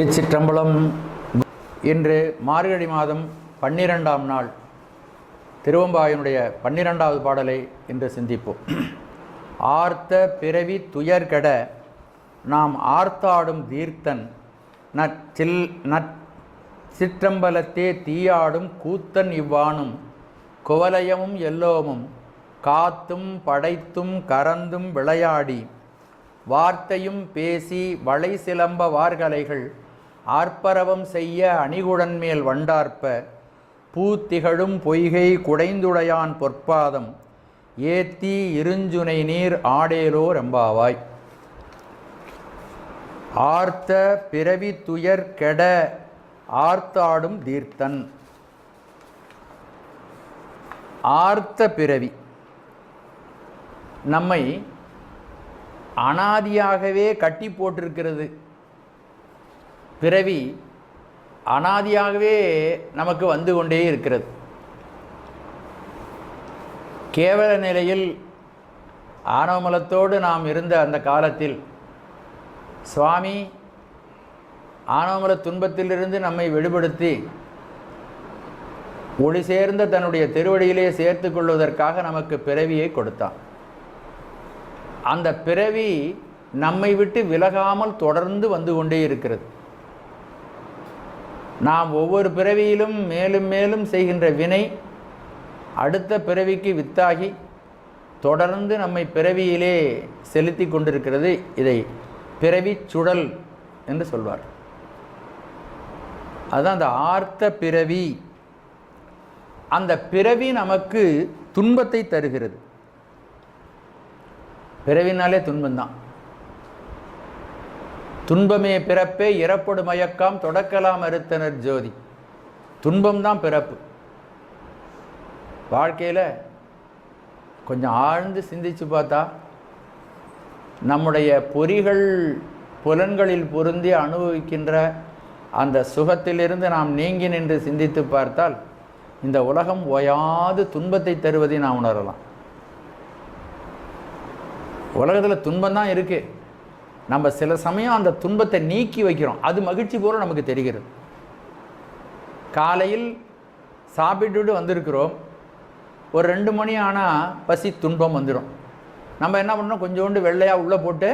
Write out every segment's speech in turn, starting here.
திருச்சிற்றம்பலம் இன்று மார்கழி மாதம் பன்னிரெண்டாம் நாள். திருவம்பாயனுடைய பன்னிரெண்டாவது பாடலை இன்று சிந்திப்போம். ஆர்த்த பிறவி துயர்கெட நாம் ஆர்த்தாடும் தீர்த்தன் நச்சில் நற் சிற்றம்பலத்தே தீயாடும் கூத்தன் இவ்வானும் குவலயமும் எல்லோமும் காத்தும் படைத்தும் கறந்தும் விளையாடி வார்த்தையும் பேசி வளை சிலம்ப வார்கலைகள் ஆர்ப்பரவம் செய்ய அணிகுடன் மேல் வண்டார்ப்ப பூத்திகழும் பொய்கை குடைந்துடையான் பொற்பாதம் ஏத்தி இருஞ்சுனை நீர் ஆடேலோ ரெம்பாவாய். ஆர்த்த பிறவி துயர் கெட ஆர்த்தாடும் தீர்த்தன். ஆர்த்த பிறவி. நம்மை அனாதியாகவே கட்டி போட்டிருக்கிறது. பிறவி அனாதியாகவே நமக்கு வந்து கொண்டே இருக்கிறது. கேவல நிலையில் ஆணவமலத்தோடு நாம் இருந்த அந்த காலத்தில் சுவாமி ஆணவமல துன்பத்திலிருந்து நம்மை விடுபடுத்தி ஒளி சேர்ந்த தன்னுடைய திருவடியிலே சேர்த்து கொள்வதற்காக நமக்கு பிறவியை கொடுத்தான். அந்த பிறவி நம்மை விட்டு விலகாமல் தொடர்ந்து வந்து கொண்டே இருக்கிறது. நாம் ஒவ்வொரு பிறவியிலும் மேலும் மேலும் செய்கின்ற வினை அடுத்த பிறவிக்கு வித்தாகி தொடர்ந்து நம்மை பிறவியிலே செலுத்தி கொண்டிருக்கிறது. இதை பிறவி சுழல் என்று சொல்வார். அதுதான் அந்த ஆர்த்த பிறவி. அந்த பிறவி நமக்கு துன்பத்தை தருகிறது. பிறவினாலே துன்பம்தான். துன்பமே பிறப்பே இறப்படு மயக்காம் தொடக்கலாம் அறுத்தனர் ஜோதி. துன்பம்தான் பிறப்பு. வாழ்க்கையில் கொஞ்சம் ஆழ்ந்து சிந்தித்து பார்த்தா நம்முடைய பொறிகள் புலன்களில் பொருந்தி அனுபவிக்கின்ற அந்த சுகத்திலிருந்து நாம் நீங்கி நின்று சிந்தித்து பார்த்தால் இந்த உலகம் ஓயாது துன்பத்தை தருவதை நாம் உணரலாம். உலகத்தில் துன்பம் தான் இருக்குது நம்ம சில சமயம் அந்த துன்பத்தை நீக்கி வைக்கிறோம். அது மகிழ்ச்சி போல நமக்கு தெரிகிறது. காலையில் சாப்பிட்டுட்டு வந்திருக்கிறோம். ஒரு ரெண்டு மணி ஆனால் பசி துன்பம் வந்துடும் நம்ம என்ன பண்ணோம் கொஞ்சோண்டு வெள்ளையாக உள்ளே போட்டு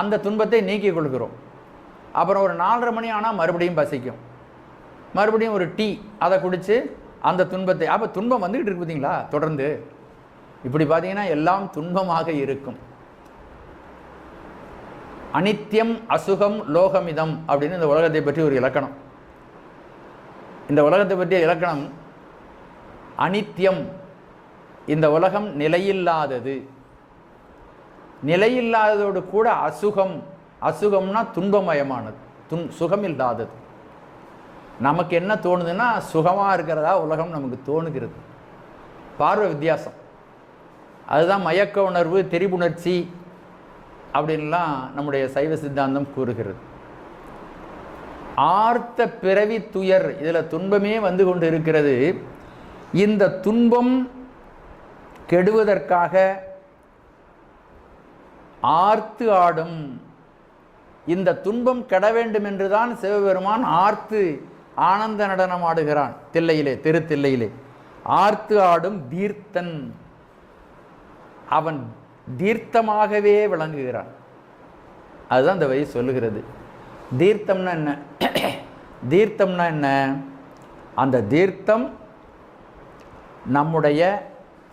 அந்த துன்பத்தை நீக்கி கொள்கிறோம். அப்புறம் ஒரு நாலரை மணி ஆனால் மறுபடியும் பசிக்கும். மறுபடியும் ஒரு டீ அதை குடித்து அந்த துன்பத்தை அப்போ துன்பம் வந்துக்கிட்டு இருக்கு பார்த்தீங்களா தொடர்ந்து. இப்படி பார்த்தீங்கன்னா எல்லாம் துன்பமாக இருக்கும். அனித்யம் அசுகம் லோகமிதம் அப்படின்னு இந்த உலகத்தை பற்றி ஒரு இலக்கணம். இந்த உலகத்தை பற்றிய இலக்கணம் அனித்யம் இந்த உலகம் நிலையில்லாதது. நிலையில்லாததோடு கூட அசுகம் அசுகம்னா துன்பமயமானது துன் சுகம் இல்லாதது நமக்கு என்ன தோணுதுன்னா சுகமாக இருக்கிறதா உலகம் நமக்கு தோணுகிறது. பார்வை வித்தியாசம். அதுதான் மயக்க உணர்வு தெரிவுணர்ச்சி அப்படின்லாம் நம்முடைய சைவ சித்தாந்தம் கூறுகிறது. ஆர்த்த பிறவி துயர் இதில் துன்பமே வந்து கொண்டு இருக்கிறது இந்த துன்பம் கெடுவதற்காக ஆர்த்து ஆடும். இந்த துன்பம் கெட வேண்டும் என்றுதான் சிவபெருமான் ஆர்த்து ஆனந்த நடனம் ஆடுகிறான் தில்லையிலே திருத்தில்லையிலே. ஆர்த்து ஆடும் தீர்த்தன். அவன் தீர்த்தமாகவே விளங்குகிறான் அதுதான் இந்த வழி சொல்லுகிறது. தீர்த்தம்னா என்ன? தீர்த்தம்னா என்ன? அந்த தீர்த்தம் நம்முடைய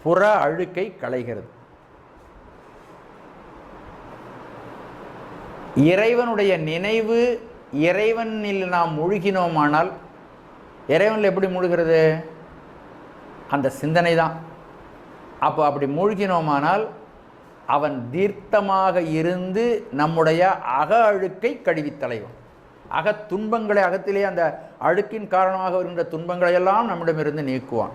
புற அழுக்கை களைகிறது. இறைவனுடைய நினைவு இறைவனில் நாம் மூழ்கினோமானால் இறைவனில் எப்படி மூழ்கிறது? அந்த சிந்தனை தான் அப்போ அப்படி மூழ்கினோமானால் அவன் தீர்த்தமாக இருந்து நம்முடைய அக அழுக்கை கழுவி தலைவன். அக துன்பங்களை அகத்திலே அந்த அழுக்கின் காரணமாக வருகின்ற துன்பங்களை எல்லாம் நம்மிடமிருந்து நீக்குவான்.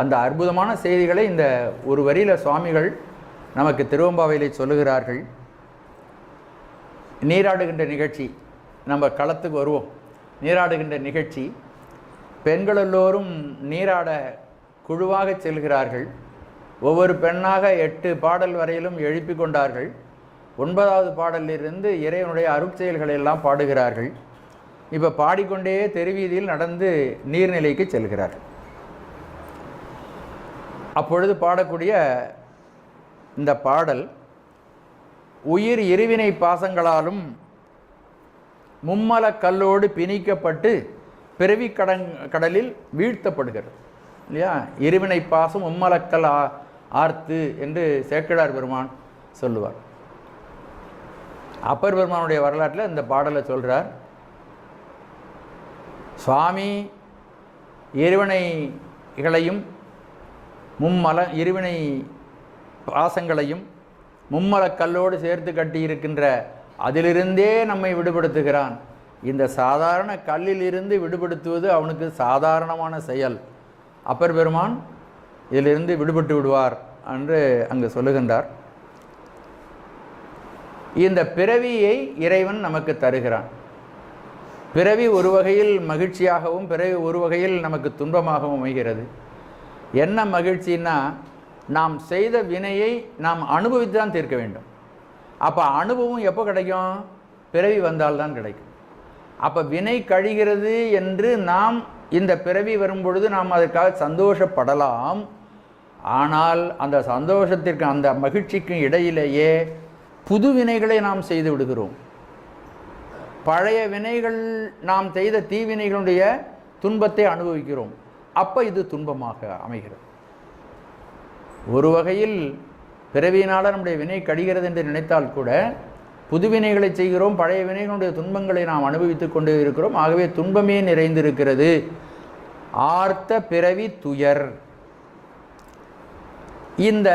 அந்த அற்புதமான செய்திகளை இந்த ஒரு வரியில் சுவாமிகள் நமக்கு திருவம்பாவையிலே சொல்லுகிறார்கள். நீராடுகின்ற நிகழ்ச்சி நம்ம களத்துக்கு வருவோம். நீராடுகின்ற நிகழ்ச்சி பெண்கள் எல்லோரும் நீராட குழுவாக செல்கிறார்கள். ஒவ்வொரு பெண்ணாக எட்டு பாடல் வரையிலும் எழுப்பி கொண்டார்கள். ஒன்பதாவது பாடலிலிருந்து இறைவனுடைய அருட்செயல்களை எல்லாம் பாடுகிறார்கள். இப்போ பாடிக்கொண்டே தெருவீதியில் நடந்து நீர்நிலைக்கு செல்கிறார். அப்பொழுது பாடக்கூடிய இந்த பாடல் உயிர் இருவினை பாசங்களாலும் மும்மல கல்லோடு பிணிக்கப்பட்டு பிறவி கடன் கடலில் வீழ்த்தப்படுகிறது. இல்லையா? இருவினை பாசம் மும்மலக்கல் ஆ ஆர்த்து என்று சேக்கடார் பெருமான் சொல்லுவார். அப்பர் பெருமானுடைய வரலாற்றில் இந்த பாடலை சொல்கிறார் சுவாமி இருவினைகளையும் மும்மல இருவினை பாசங்களையும் மும்மலக் கல்லோடு சேர்த்து கட்டியிருக்கின்ற அதிலிருந்தே நம்மை விடுபடுத்துகிறான். இந்த சாதாரண கல்லிலிருந்து விடுபடுத்துவது அவனுக்கு சாதாரணமான செயல். அப்பர் பெருமான் இதிலிருந்து விடுபட்டு விடுவார் என்று அங்கு சொல்லுகின்றார். இந்த பிறவியை இறைவன் நமக்கு தருகிறான். பிறவி ஒரு வகையில் மகிழ்ச்சியாகவும் பிறவி ஒரு வகையில் நமக்கு துன்பமாகவும் அமைகிறது. என்ன மகிழ்ச்சின்னா நாம் செய்த வினையை நாம் அனுபவித்து தான் தீர்க்க வேண்டும். அப்போ அனுபவம் எப்போ கிடைக்கும்? பிறவி வந்தால்தான் கிடைக்கும். அப்போ வினை கழிகிறது என்று நாம் இந்த பிறவி வரும்பொழுது நாம் அதற்காக சந்தோஷப்படலாம். ஆனால் அந்த சந்தோஷத்திற்கு அந்த மகிழ்ச்சிக்கும் இடையிலேயே புது வினைகளை நாம் செய்து விடுகிறோம். பழைய வினைகள் நாம் செய்த தீவினைகளுடைய துன்பத்தை அனுபவிக்கிறோம். அப்போ இது துன்பமாக அமைகிறது. ஒரு வகையில் பிறவியினால் நம்முடைய வினை கடிகிறது என்று நினைத்தால் கூட புது வினைகளை செய்கிறோம் பழைய வினைகளுடைய துன்பங்களை நாம் அனுபவித்துக் கொண்டு இருக்கிறோம். ஆகவே துன்பமே நிறைந்திருக்கிறது. ஆர்த்த பிறவி துயர். இந்த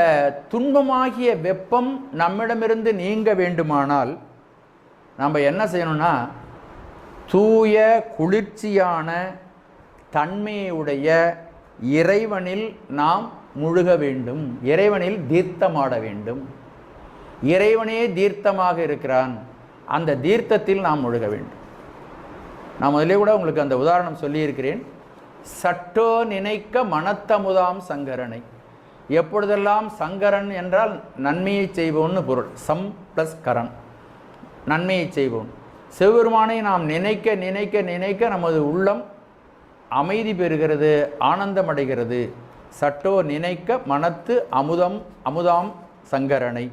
துன்பமாகிய வெப்பம் நம்மிடமிருந்து நீங்க வேண்டுமானால் நம்ம என்ன செய்யணும்னா தூய குளிர்ச்சியான தன்மையுடைய இறைவனில் நாம் முழுக வேண்டும். இறைவனில் தீர்த்தமாட வேண்டும். இறைவனே தீர்த்தமாக இருக்கிறான். அந்த தீர்த்தத்தில் நாம் முழுக வேண்டும். நான் முதலே கூட உங்களுக்கு அந்த உதாரணம் சொல்லியிருக்கிறேன். சட்டோ நினைக்க மனத்தமுதாம் சங்கரனை. எப்பொழுதெல்லாம் சங்கரன் என்றால் நன்மையை செய்வோன்னு பொருள். சம் ப்ளஸ் கரன். நன்மையை செய்வோம் சிவபெருமானை நாம் நினைக்க நினைக்க நினைக்க நமது உள்ளம் அமைதி பெறுகிறது ஆனந்தம் அடைகிறது சட்டோ நினைக்க மனத்து அமுதம் அமுதாம் சங்கரனை.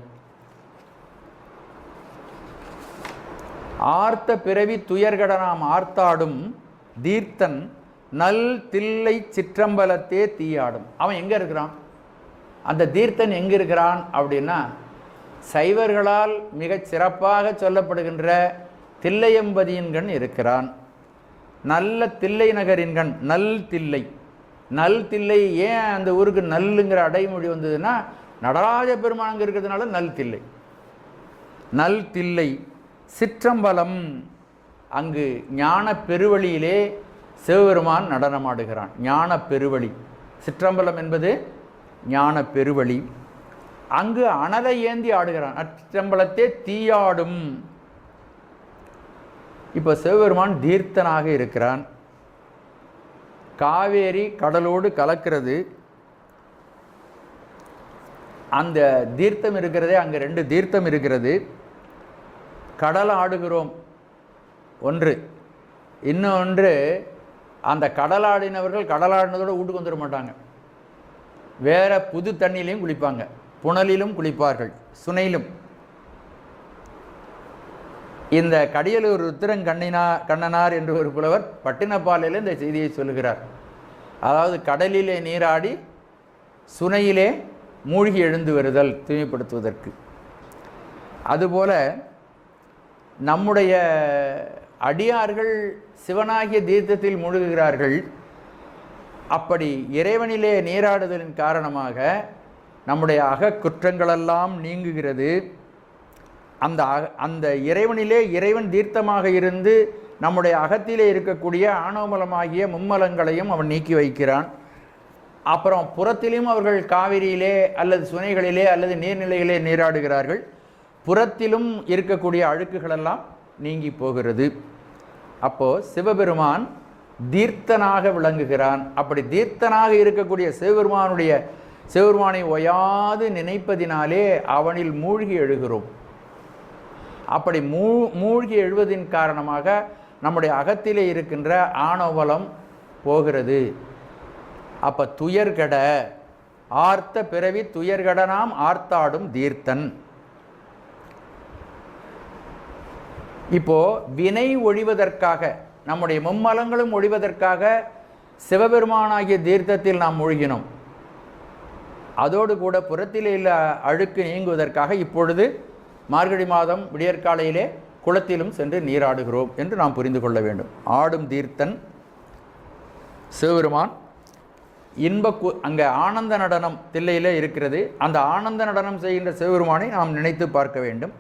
ஆர்த்த பிறவி துயர்கடனாம் ஆர்த்தாடும் தீர்த்தன் நல் தில்லை சிற்றம்பலத்தே தீயாடும். அவன் எங்கே இருக்கிறான்? அந்த தீர்த்தன் எங்கே இருக்கிறான் அப்படின்னா சைவர்களால் மிகச் சிறப்பாக சொல்லப்படுகின்ற தில்லையம்பதியின்கண் இருக்கிறான். நல்ல தில்லை நகரின்கண் நல் தில்லை. நல் தில்லை ஏன் அந்த ஊருக்கு நல்லுங்கிற அடைமொழி வந்ததுன்னா நடராஜ பெருமான் அங்கே இருக்கிறதுனால நல் தில்லை. நல் தில்லை. சிற்றம்பலம் அங்கு ஞான பெருவழியிலே சிவபெருமான் நடனமாடுகிறான். ஞான பெருவழி. சிற்றம்பலம் என்பது ஞான பெருவழி. அங்கு அனலை ஏந்தி ஆடுகிறான். அச்சம்பலத்தே தீயாடும். இப்போ சிவபெருமான் தீர்த்தனாக இருக்கிறான். காவேரி கடலோடு கலக்கிறது. அந்த தீர்த்தம் இருக்கிறதே அங்கே ரெண்டு தீர்த்தம் இருக்கிறது. கடல் ஆடுகிறோம். ஒன்று. இன்னொன்று அந்த கடலாடினவர்கள் கடலாடினதோடு வீட்டுக்கு வந்துட மாட்டாங்க. வேறு புது தண்ணியிலையும் குளிப்பாங்க. புனலிலும் குளிப்பார்கள். சுனையிலும். இந்த கடியலூர் ருத்திரங்கண்ணினா கண்ணனார் என்று ஒரு புலவர் பட்டினப்பாலையில் இந்த செய்தியை சொல்லுகிறார். அதாவது கடலிலே நீராடி சுனையிலே மூழ்கி எழுந்து வருதல் தூய்மைப்படுத்துவதற்கு. அதுபோல் நம்முடைய அடியார்கள் சிவனாகிய தீர்த்தத்தில் முழுகுகிறார்கள். அப்படி இறைவனிலே நீராடுதலின் காரணமாக நம்முடைய அக குற்றங்களெல்லாம் நீங்குகிறது. அந்த அக அந்த இறைவனிலே இறைவன் தீர்த்தமாக இருந்து நம்முடைய அகத்திலே இருக்கக்கூடிய ஆணவமலமாகிய மும்மலங்களையும் அவன் நீக்கி வைக்கிறான். அப்புறம் புறத்திலும் அவர்கள் காவிரியிலே அல்லது சுனைகளிலே அல்லது நீர்நிலைகளிலே நீராடுகிறார்கள். புறத்திலும் இருக்கக்கூடிய அழுக்குகளெல்லாம் நீங்கி போகிறது. அப்போது சிவபெருமான் தீர்த்தனாக விளங்குகிறான். அப்படி தீர்த்தனாக இருக்கக்கூடிய சிவபெருமானுடைய சிவபெருமானை ஒயாது நினைப்பதினாலே அவனில் மூழ்கி எழுகிறோம். அப்படி மூ மூழ்கி எழுவதின் காரணமாக நம்முடைய அகத்திலே இருக்கின்ற ஆணவலம் போகிறது. அப்போ துயர்கட ஆர்த்த பிறவி துயர்கடனாம் ஆர்த்தாடும் தீர்த்தன். இப்போது வினை ஒழிவதற்காக நம்முடைய மும்மலங்களும் ஒழிவதற்காக சிவபெருமானாகிய தீர்த்தத்தில் நாம் மூழ்கினோம். அதோடு கூட புறத்திலே உள்ள அழுக்கு நீங்குவதற்காக இப்பொழுது மார்கழி மாதம் விடியற்காலையிலே குளத்திலும் சென்று நீராடுகிறோம் என்று நாம் புரிந்து கொள்ள வேண்டும். ஆடும் தீர்த்தன் சிவபெருமான் இன்ப கு அங்கே ஆனந்த நடனம் தில்லையில் இருக்கிறது. அந்த ஆனந்த நடனம் செய்கின்ற சிவபெருமானை நாம் நினைத்து பார்க்க வேண்டும்.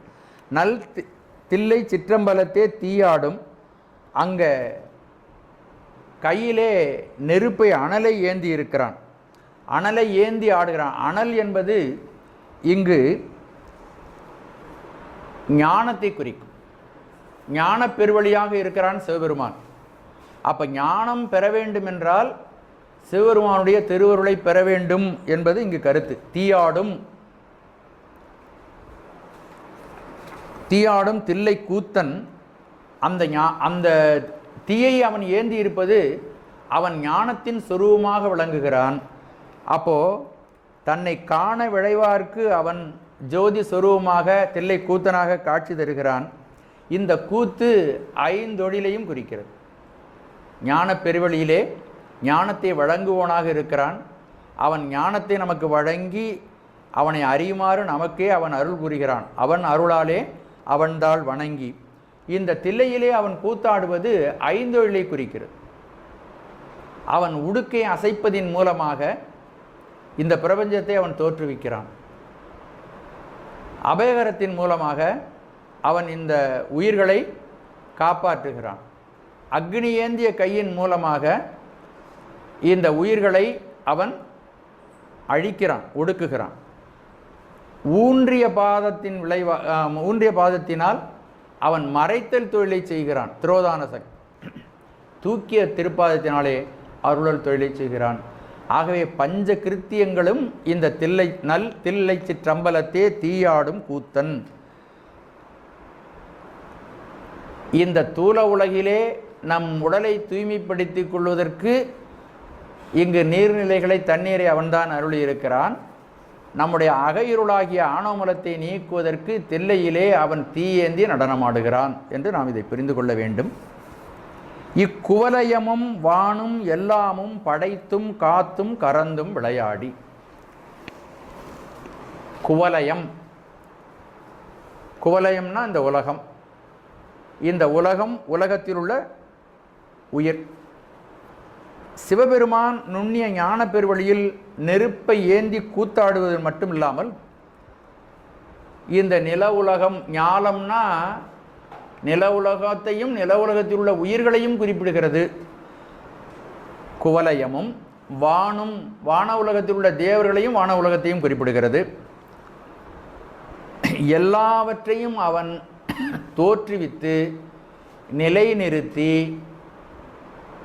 நல் தில்லை சிற்றம்பலத்தே தீயாடும். அங்கே கையிலே நெருப்பை அனலை ஏந்தி இருக்கிறான். அனலை ஏந்தி ஆடுகிறான். அனல் என்பது இங்கு ஞானத்தை குறிக்கும். ஞான பெருவழியாக இருக்கிறான் சிவபெருமான். அப்போ ஞானம் பெற வேண்டும் என்றால் சிவபெருமானுடைய திருவருளை பெற வேண்டும் என்பது இங்கு கருத்து. தீயாடும் தீயாடும் தில்லை கூத்தன் அந்த ஞா- அந்த தீயை அவன் ஏந்தி இருப்பது அவன் ஞானத்தின் சொரூபமாக விளங்குகிறான். அப்போ தன்னை காண விளைவார்க்கு அவன் ஜோதி சொரூபமாக தில்லை கூத்தனாக காட்சி தருகிறான். இந்த கூத்து ஐந்தொழிலையும் குறிக்கிறது. ஞான பெருவழியிலே ஞானத்தை வழங்குவோனாக இருக்கிறான். அவன் ஞானத்தை நமக்கு வழங்கி அவனை அறியுமாறு நமக்கே அவன் அருள் புரிகிறான் அவன் அருளாலே அவன்தாள் வணங்கி. இந்த தில்லையிலே அவன் கூத்தாடுவது ஐந்தொழிலை குறிக்கிறது. அவன் உடுக்கை அசைப்பதின் மூலமாக இந்த பிரபஞ்சத்தை அவன் தோற்றுவிக்கிறான். அபயகரத்தின் மூலமாக அவன் இந்த உயிர்களை காப்பாற்றுகிறான். அக்னி ஏந்திய கையின் மூலமாக இந்த உயிர்களை அவன் அழிக்கிறான் ஒடுக்குகிறான். ஊன்றிய பாதத்தின் விளைவா ஊன்றிய பாதத்தினால் அவன் மறைத்தல் தொழிலை செய்கிறான் திரோதான சக்தி. தூக்கிய திருப்பாதத்தினாலே அருளல் தொழிலை செய்கிறான். ஆகவே பஞ்ச கிருத்தியங்களும் இந்த தில்லை நல் தில்லை சிற்றம்பலத்தே தீயாடும் கூத்தன். இந்த தூல உலகிலே நம் உடலை தூய்மைப்படுத்திக் கொள்வதற்கு இங்கு நீர்நிலைகளை தண்ணீரை அவன்தான் அருளி இருக்கிறான் நம்முடைய அகையிருளாகிய ஆணவமலத்தை நீக்குவதற்கு தில்லையிலே அவன் தீயேந்தி நடனமாடுகிறான் என்று நாம் இதை புரிந்து கொள்ள வேண்டும். இக்குவலயமும் வானும் எல்லாமும் படைத்தும் காத்தும் கறந்தும் விளையாடி. குவலயம். குவலயம்னா இந்த உலகம். இந்த உலகம் உலகத்தில் உள்ள உயிர். சிவபெருமான் நுண்ணிய ஞான பெருவழியில் நெருப்பை ஏந்தி கூத்தாடுவது மட்டும் இல்லாமல் இந்த நில உலகம் ஞாலம்னா நில உலகத்தையும் நில உலகத்தில் உள்ள உயிர்களையும் குறிப்பிடுகிறது. குவலயமும் வானும் வான உலகத்தில் உள்ள தேவர்களையும் வான உலகத்தையும் குறிப்பிடுகிறது. எல்லாவற்றையும் அவன் தோற்றுவித்து நிலைநிறுத்தி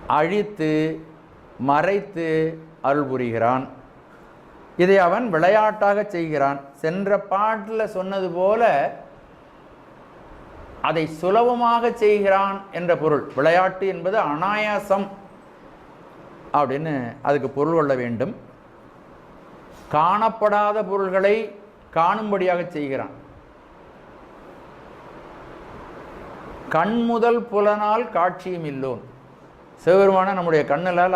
அழித்து மறைத்து அருள் புரிகிறான். இதை அவன் விளையாட்டாக செய்கிறான். சென்ற பாட்டில் சொன்னது போல அதை சுலபமாக செய்கிறான் என்ற பொருள். விளையாட்டு என்பது அனாயாசம் அப்படின்னு அதுக்கு பொருள் கொள்ள வேண்டும். காணப்படாத பொருள்களை காணும்படியாக செய்கிறான். கண் முதல் புலனால் காட்சியும் இல்லோன். சிவபெருமான நம்முடைய கண்ணலால்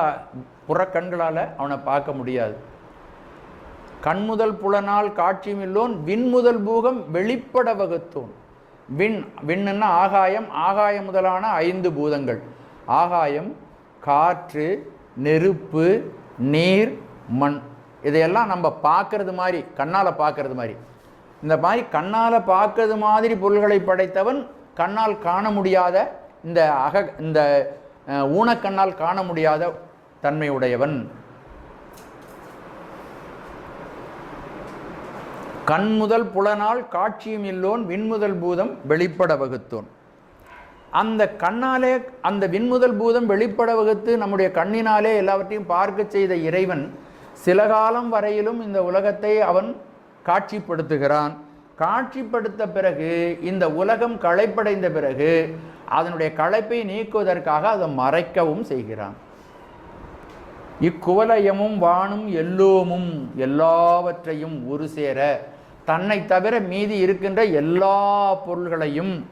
புறக்கண்களால் அவனை பார்க்க முடியாது. கண்முதல் புலனால் காட்சியும் இல்லோன் விண்முதல் பூகம் வெளிப்பட வகுத்தோன். விண் விண்ணுன்னா ஆகாயம் ஆகாயம் முதலான ஐந்து பூதங்கள். ஆகாயம் காற்று நெருப்பு நீர் மண். இதையெல்லாம் நம்ம பார்க்கறது மாதிரி கண்ணால் பார்க்கறது மாதிரி. இந்த மாதிரி கண்ணால் பார்க்கறது மாதிரி பொருள்களை படைத்தவன் கண்ணால் காண முடியாத இந்த அக இந்த ஊனக்கண்ணால் காண முடியாத தன்மையுடையவன். கண் முதல் புலனால் காட்சியும் இல்லோன் விண்முதல் பூதம் வெளிப்பட வகுத்தோன். அந்த கண்ணாலே அந்த விண்முதல் பூதம் வெளிப்பட வகுத்து நம்முடைய கண்ணினாலே எல்லாவற்றையும் பார்க்க செய்த இறைவன் சில காலம் வரையிலும் இந்த உலகத்தை அவன் காட்சிப்படுத்துகிறான். காட்சிப்படுத்த பிறகு இந்த உலகம் களைப்படைந்த பிறகு அதனுடைய களைப்பை நீக்குவதற்காக அதை மறைக்கவும் செய்கிறான். இக்குவலயமும் வானும் எல்லோமும் எல்லாவற்றையும் ஒரு சேர தன்னை தவிர மீதி இருக்கின்ற எல்லா பொருள்களையும்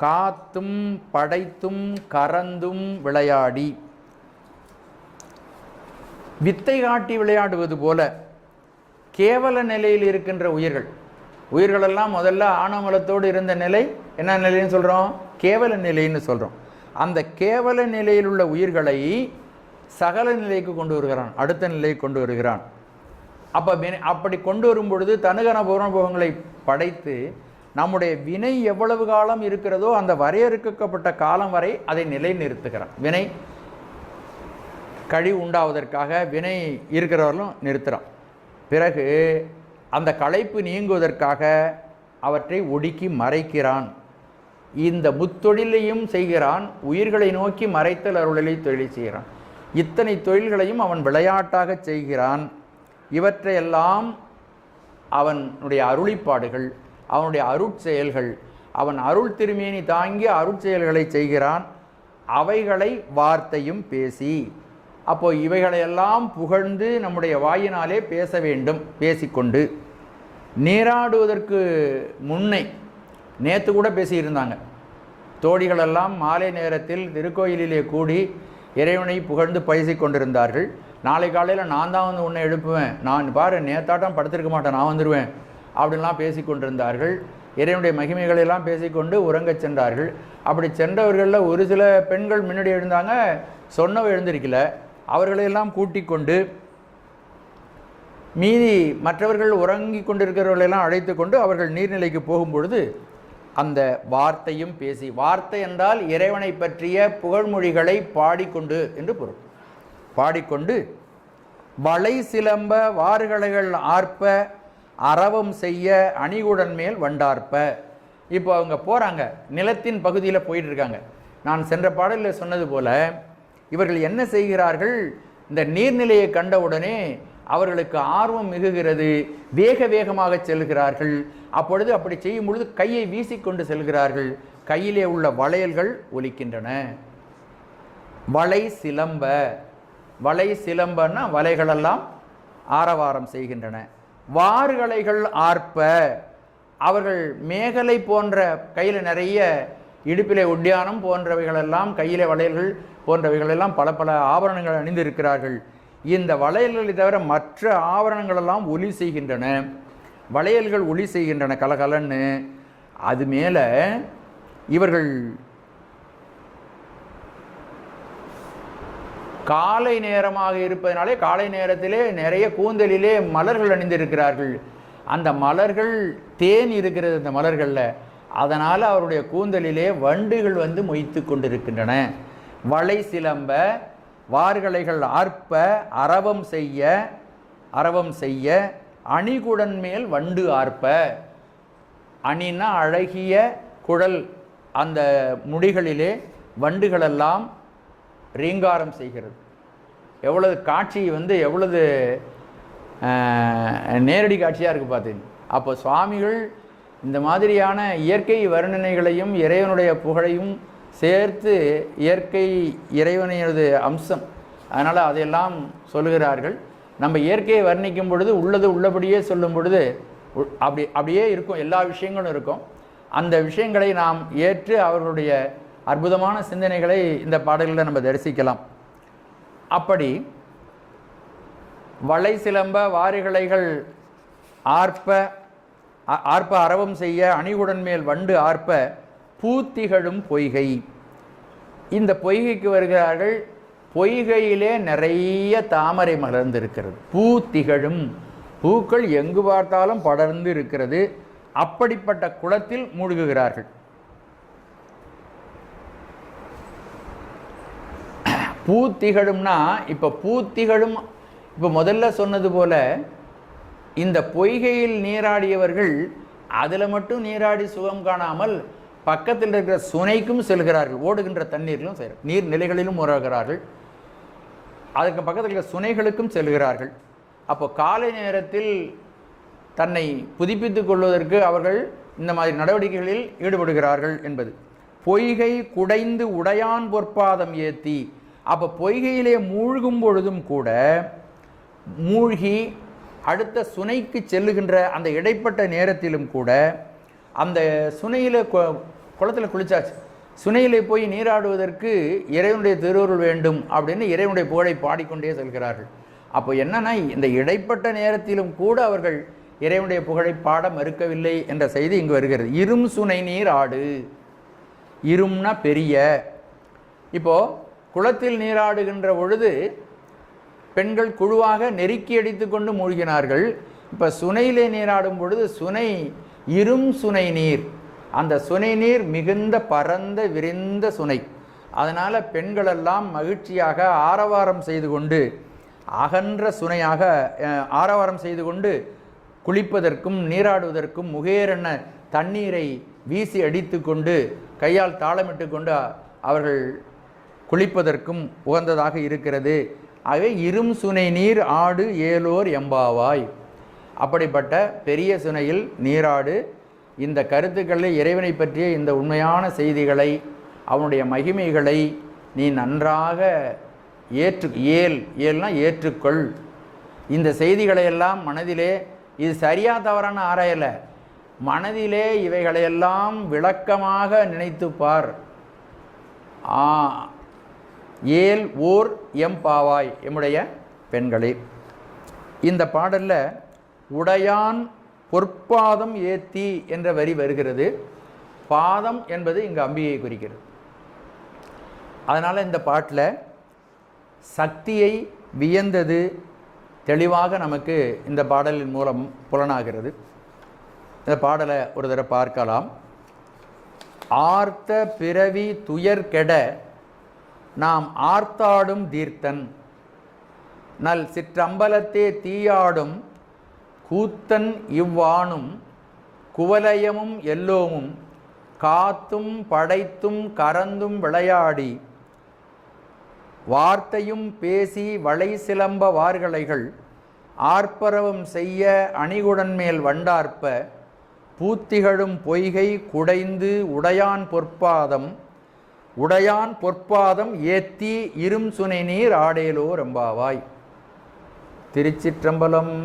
காத்தும் படைத்தும் கறந்தும் விளையாடி. வித்தை காட்டி விளையாடுவது போல கேவல நிலையில் இருக்கின்ற உயிர்கள். உயிர்களெல்லாம் முதல்ல ஆணவமலத்தோடு இருந்த நிலை என்ன நிலைன்னு சொல்கிறோம் கேவல நிலைன்னு சொல்கிறோம் அந்த கேவல நிலையில் உள்ள உயிர்களை சகல நிலைக்கு கொண்டு வருகிறான் அடுத்த நிலைக்கு கொண்டு வருகிறான். அப்போ அப்படி கொண்டு வரும் பொழுது தனுகன பூரணபோகங்களை படைத்து நம்முடைய வினை எவ்வளவு காலம் இருக்கிறதோ அந்த வரையறுக்கப்பட்ட காலம் வரை அதை நிலைநிறுத்துகிறான். வினை கழி உண்டாவதற்காக வினை இருக்கிறவர்களும் நிறுத்துகிறான் பிறகு அந்த களைப்பு நீங்குவதற்காக அவற்றை ஒடுக்கி மறைக்கிறான். இந்த முத்தொழிலையும் செய்கிறான் உயிர்களை நோக்கி மறைத்தல் அருளலை தொழில் செய்கிறான். இத்தனை தொழில்களையும் அவன் விளையாட்டாக செய்கிறான். இவற்றையெல்லாம் அவனுடைய அருளிப்பாடுகள் அவனுடைய அருட்செயல்கள் அவன் அருள் திருமேனி தாங்கி அருட்செயல்களை செய்கிறான். அவைகளை வார்த்தையும் பேசி அப்போ இவைகளையெல்லாம் புகழ்ந்து நம்முடைய வாயினாலே பேச வேண்டும் பேசிக்கொண்டு. நீராடுவதற்கு முன்னை நேற்று கூட பேசியிருந்தாங்க. தோழிகளெல்லாம் மாலை நேரத்தில் திருக்கோயிலிலே கூடி இறைவனை புகழ்ந்து பேசி கொண்டிருந்தார்கள். நாளை காலையில் நான் தான் வந்து உன்னை எழுப்புவேன். நான் பாரு நேத்தாட்டம் படுத்திருக்க மாட்டேன் நான் வந்துடுவேன் அப்படின்லாம் பேசி கொண்டிருந்தார்கள். இறைவனுடைய மகிமைகளெல்லாம் பேசிக்கொண்டு உறங்கச் சென்றார்கள். அப்படி சென்றவர்களில் ஒரு சில பெண்கள் முன்னாடி எழுந்தாங்க சொன்னவ எழுந்திருக்கல. அவர்களையெல்லாம் கூட்டிக் கொண்டு மீதி மற்றவர்கள் உறங்கி கொண்டிருக்கிறவர்களெல்லாம் அழைத்து கொண்டு அவர்கள் நீர்நிலைக்கு போகும்பொழுது அந்த வார்த்தையும் பேசி வார்த்தை என்றால் இறைவனை பற்றிய புகழ்மொழிகளை பாடிக்கொண்டு என்று பொருள். பாடிக்கொண்டு வளை சிலம்ப வாறுகளைகள் ஆர்ப்ப அரவம் செய்ய அணிகுடன் மேல் வண்டார்ப்ப. இப்போ அவங்க போகிறாங்க நிலத்தின் பகுதியில் போயிட்டு இருக்காங்க நான் சென்ற பாடலில் சொன்னது போல இவர்கள் என்ன செய்கிறார்கள்? இந்த நீர்நிலையை கண்டவுடனே அவர்களுக்கு ஆர்வம் மிகுகிறது. வேக வேகமாக செல்கிறார்கள். அப்பொழுது அப்படி செய்யும் பொழுது கையை வீசிக்கொண்டு செல்கிறார்கள். கையிலே உள்ள வளையல்கள் ஒலிக்கின்றன. வளை சிலம்ப. வளை சிலம்பன்னா வலைகளெல்லாம் ஆரவாரம் செய்கின்றன. வாறுகளைகள் ஆர்ப்ப. அவர்கள் மேகலை போன்ற கையில் நிறைய இடுப்பிலே ஒட்டியானம் போன்றவைகளெல்லாம் கையிலே வளையல்கள் போன்றவைகளெல்லாம் பல பல ஆபரணங்கள் அணிந்திருக்கிறார்கள். இந்த வளையல்களை தவிர மற்ற ஆவரணங்களெல்லாம் ஒலி செய்கின்றன. வளையல்கள் ஒலி செய்கின்றன கலகலன்னு. அது மேலே இவர்கள் காலை நேரமாக இருப்பதனாலே காலை நேரத்திலே நிறைய கூந்தலிலே மலர்கள் அணிந்திருக்கிறார்கள். அந்த மலர்கள் தேன் இருக்கிறது அந்த மலர்களில். அதனால் அவருடைய கூந்தலிலே வண்டுகள் வந்து மொய்த்து கொண்டிருக்கின்றன. வளை சிலம்ப வார்கலைகள் ஆர்ப்ப அரவம் செய்ய அரவம் செய்ய அணிகுடன் மேல் வண்டு ஆர்ப்ப. அணினா அழகிய குழல் அந்த முடிகளிலே வண்டுகளெல்லாம் ரீங்காரம் செய்கிறது. எவ்வளவு காட்சி வந்து எவ்வளவு நேரடி காட்சியாக இருக்குது பார்த்தீங்க அப்போ சுவாமிகள் இந்த மாதிரியான இயற்கை வர்ணனைகளையும் இறைவனுடைய புகழையும் சேர்த்து இயற்கை இறைவனையது அம்சம். அதனால் அதையெல்லாம் சொல்லுகிறார்கள். நம்ம இயற்கையை வர்ணிக்கும் பொழுது உள்ளது உள்ளபடியே சொல்லும் பொழுது அப்படி அப்படியே இருக்கும். எல்லா விஷயங்களும் இருக்கும். அந்த விஷயங்களை நாம் ஏற்று அவர்களுடைய அற்புதமான சிந்தனைகளை இந்த பாடல்களில் நம்ம தரிசிக்கலாம். அப்படி வளை சிலம்ப வாரிகளைகள் ஆர்ப்ப ஆர்ப்ப அறவும் செய்ய அணிகுடன் மேல் வண்டு ஆர்ப்ப பூத்திகழும் பொய்கை. இந்த பொய்கைக்கு வருகிறார்கள் பொய்கையிலே நிறைய தாமரை மலர்ந்திருக்கிறது. பூ திகழும் பூக்கள் எங்கு பார்த்தாலும் படர்ந்து இருக்கிறது அப்படிப்பட்ட குளத்தில் மூழ்குகிறார்கள். பூ இப்போ பூத்திகழும் இப்போ முதல்ல சொன்னது போல இந்த பொய்கையில் நீராடியவர்கள் அதில் மட்டும் நீராடி சுகம் காணாமல் பக்கத்தில் இருக்கிற சுனைக்கும் செல்கிறார்கள் ஓடுகின்ற தண்ணீரிலும் செல் நீர்நிலைகளிலும் உறவுகிறார்கள் அதுக்கு பக்கத்தில் இருக்கிற சுனைகளுக்கும் செல்கிறார்கள். அப்போ காலை நேரத்தில் தன்னை புதுப்பித்துக் கொள்வதற்கு அவர்கள் இந்த மாதிரி நடவடிக்கைகளில் ஈடுபடுகிறார்கள் என்பது. பொய்கை குடைந்து உடையான் பொற்பாதம் ஏத்தி அப்போ பொய்கையிலே மூழ்கும் பொழுதும் கூட மூழ்கி அடுத்த சுனைக்கு செல்லுகின்ற அந்த இடைப்பட்ட நேரத்திலும் கூட அந்த சுனையில் குளத்தில் குளிச்சாச்சு. சுனையிலே போய் நீராடுவதற்கு இறைவனுடைய திருவருள் வேண்டும் அப்படின்னு இறைவனுடைய புகழை பாடிக்கொண்டே செல்கிறார்கள். அப்போ என்னன்னா இந்த இடைப்பட்ட நேரத்திலும் கூட அவர்கள் இறைவனுடைய புகழை பாட மறுக்கவில்லை என்ற செய்தி இங்கு வருகிறது. இரும் சுனை நீர் ஆடு. இரும்னா பெரிய. இப்போ குளத்தில் நீராடுகின்ற பொழுது பெண்கள் குழுவாக நெருக்கி அடித்துக்கொண்டு மூழ்கினார்கள். இப்போ சுனையிலே நீராடும் பொழுது சுனை இரும் சுனை நீர். அந்த சுனை நீர் மிகுந்த பரந்த விரிந்த சுனை. அதனால் பெண்களெல்லாம் மகிழ்ச்சியாக ஆரவாரம் செய்து கொண்டு அகன்ற சுனையாக ஆரவாரம் செய்து கொண்டு குளிப்பதற்கும் நீராடுவதற்கும் முகேரென தண்ணீரை வீசி அடித்துக்கொண்டு கையால் தாளமிட்டு கொண்டு அவர்கள் குளிப்பதற்கும் உகந்ததாக இருக்கிறது. ஆகவே இரும் சுனை நீர் ஆடு ஏலோர் எம்பாவாய். அப்படிப்பட்ட பெரிய சுனையில் நீராடு இந்த கருத்துக்களில் இறைவனை பற்றிய இந்த உண்மையான செய்திகளை அவனுடைய மகிமைகளை நீ நன்றாக ஏற்று ஏல் ஏல்னா ஏற்றுக்கொள். இந்த செய்திகளை எல்லாம் மனதிலே இது சரியா தவறான ஆராயலை. மனதிலே இவைகளையெல்லாம் விளக்கமாக நினைத்துப் பார். ஆ ஏல் ஓர் எம் பாவாய் எம்முடைய பெண்களே. இந்த பாடலில் உடையான் பொற்பாதம் ஏத்தி என்ற வரி வருகிறது. பாதம் என்பது இங்கு அம்பியை குறிக்கிறது. அதனால் இந்த பாட்டில் சக்தியை வியந்தது தெளிவாக நமக்கு இந்த பாடலின் மூலம் புலனாகிறது. இந்த பாடலை ஒரு தடவை பார்க்கலாம். ஆர்த்த பிறவி துயர் கெட நாம் ஆர்த்தாடும் தீர்த்தன். நல் சிற்றம்பலத்தே தீயாடும் கூத்தன் இவ்வாணும் குவலயமும் எல்லோமும் காத்தும் படைத்தும் கறந்தும் விளையாடி வார்த்தையும் பேசி வளை சிலம்ப வார்களைகள் ஆர்ப்பரவம் செய்ய அணிகுடன் மேல் வண்டார்ப்ப பூத்திகழும் பொய்கை குடைந்து உடையான் பொற்பாதம் உடையான் பொற்பாதம் ஏத்தி இரும் சுனை நீர் ஆடேலோ ரம்பாவாய் திருச்சிற்றம்பலம்.